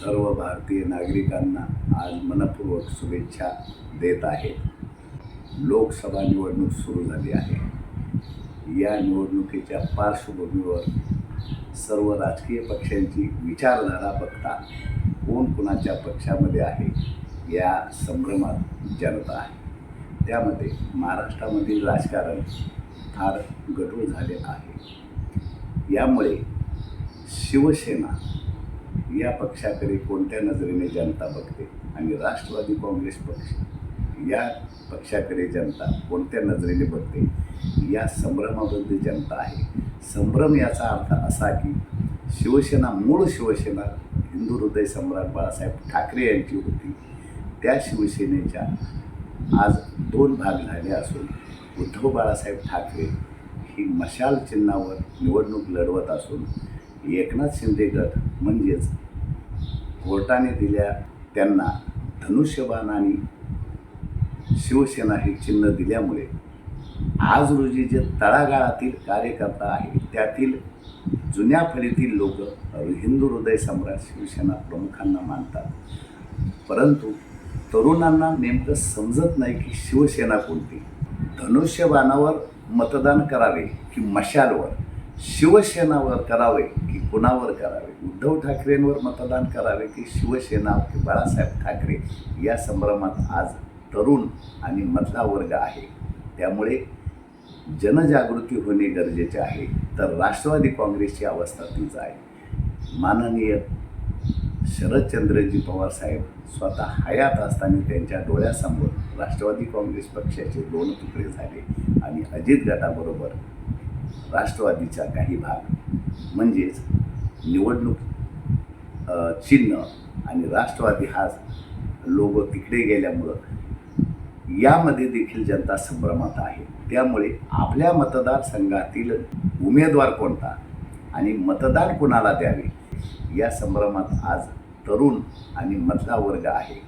सर्व भारतीय नागरिकांना आज मनपूर्वक शुभेच्छा देत आहे. लोकसभा निवडणूक सुरू झाली आहे. या निवडणुकीच्या पार्श्वभूमीवर सर्व राजकीय पक्षांची विचारधारा बघता कोण कोणाच्या पक्षामध्ये आहे या संभ्रमात जनता आहे. त्यामध्ये महाराष्ट्रामधील राजकारण फार गढूळ झाले आहे. यामुळे शिवसेना या पक्षाकडे कोणत्या नजरेने जनता बघते? आणि राष्ट्रवादी काँग्रेस पक्ष या पक्षाकडे जनता कोणत्या नजरेने बघते? या संभ्रमाबद्दल जनता आहे. संभ्रम याचा अर्थ असा की शिवसेना मूळ शिवसेना हिंदू हृदय सम्राट बाळासाहेब ठाकरे यांची होती. त्या शिवसेनेच्या आज दोन भाग झाले असून उद्धव बाळासाहेब ठाकरे ही मशाल चिन्हावर निवडणूक लढवत असून एकनाथ शिंदे गट म्हणजेच कोर्टाने दिल्या त्यांना धनुष्यबाण आणि शिवसेना हे चिन्ह दिल्यामुळे आज रोजी जे तळागाळातील कार्यकर्ता आहे त्यातील जुन्या फळीतील लोक हिंदू हृदय सम्राट शिवसेना प्रमुखांना मानतात. परंतु तरुणांना नेमकं समजत नाही की शिवसेना कोणती. धनुष्यबाणावर मतदान करावे की मशालवर? शिवसेनावर करावे की कुणावर करावे? उद्धव ठाकरेंवर मतदान करावे की शिवसेना की बाळासाहेब ठाकरे? या संभ्रमात आज तरुण आणि मधला वर्ग आहे. त्यामुळे जनजागृती होणे गरजेचे आहे. तर राष्ट्रवादी काँग्रेसची अवस्था तीच आहे. माननीय शरदचंद्रजी पवार साहेब स्वतः हयात असताना त्यांच्या डोळ्यासमोर राष्ट्रवादी काँग्रेस पक्षाचे दोन तुकडे झाले आणि अजित गटाबरोबर राष्ट्रवादीचा काही भाग. म्हणजेच निवडणूक चिन्ह आणि राष्ट्रवादी हा लोगो तिकडे गेल्यामुळं यामध्ये देखील जनता संभ्रमात आहे. त्यामुळे आपल्या मतदारसंघातील उमेदवार कोणता आणि मतदान कोणाला द्यावे या संभ्रमात आज तरुण आणि मधला वर्ग आहे.